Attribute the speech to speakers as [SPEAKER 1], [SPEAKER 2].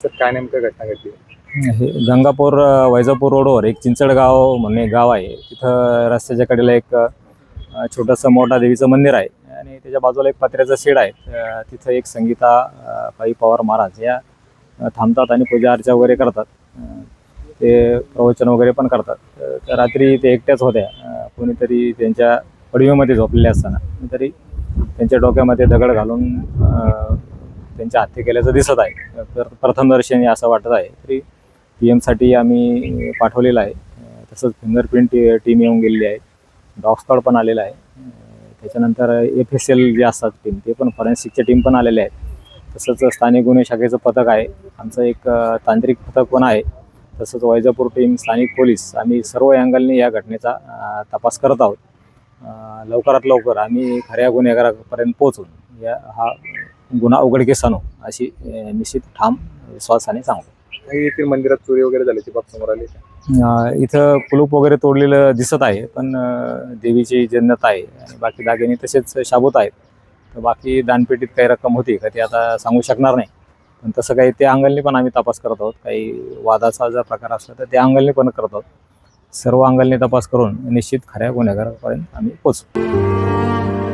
[SPEAKER 1] तर काय नेमकं घटना घडली?
[SPEAKER 2] हे गंगापूर अ, वैजापूर रोडवर एक चिंचड गाव म्हणून एक गाव आहे. तिथं रस्त्याच्या कडेला एक अ, छोटंसं मोठा देवीचं मंदिर आहे. आणि त्याच्या बाजूला एक पत्र्याचं शेड आहे. अ, तिथं एक संगीता अ, पवार महाराज या अ, थांबतात आणि पूजा अर्चा वगैरे करतात. अ, ते प्रवचन वगैरे पण करतात. अ, रात्री ते एकट्याच होत्या. अ, कोणीतरी त्यांच्या पडवीमध्ये झोपलेले असताना. कोणीतरी त्यांच्या डोक्यामध्ये दगड घालून अ, त्यांच्या हत्या केल्याचं दिसत आहे. तर प्रथमदर्शनी असं वाटत आहे. तरी पी एमसाठी आम्ही पाठवलेलं आहे. तसंच फिंगरप्रिंट टीम येऊन गेलेली आहे. डॉग स्क्वॉड पण आलेला आहे. त्याच्यानंतर एफ एस एल जे असतात टीम ते पण फॉरेन्सिकच्या टीम पण आलेल्या आहेत. तसंच स्थानिक गुन्हे शाखेचं पथक आहे. आमचं एक तांत्रिक पथक पण आहे. तसंच वैजापूर टीम स्थानिक पोलीस आम्ही सर्व अँगलने या घटनेचा तपास करत आहोत. लवकरात लवकर आम्ही खऱ्या गुन्हेगारापर्यंत पोहोचून या हा गुन्हा उघडकीस आणू अशी निश्चित ठाम विश्वासाने सांगतो
[SPEAKER 1] येथील मंदिरात चोरी वगैरे झाल्याची बाब समोर आली
[SPEAKER 2] इथं कुलूप वगैरे तोडलेलं दिसत आहे पण देवीची जन्नत आहे आणि बाकी दागिने तसेच शाबूत आहेत. तर बाकी दानपेटीत काही रक्कम होती का ते आता सांगू शकणार नाही. पण तसं काही त्या अंगलने पण आम्ही तपास करत आहोत. काही वादाचा जर प्रकार असला तर त्या अंगलने पण करत आहोत. सर्व अंगाने तपास करून निश्चित खऱ्या गुन्हेगारापर्यंत आम्ही पोचू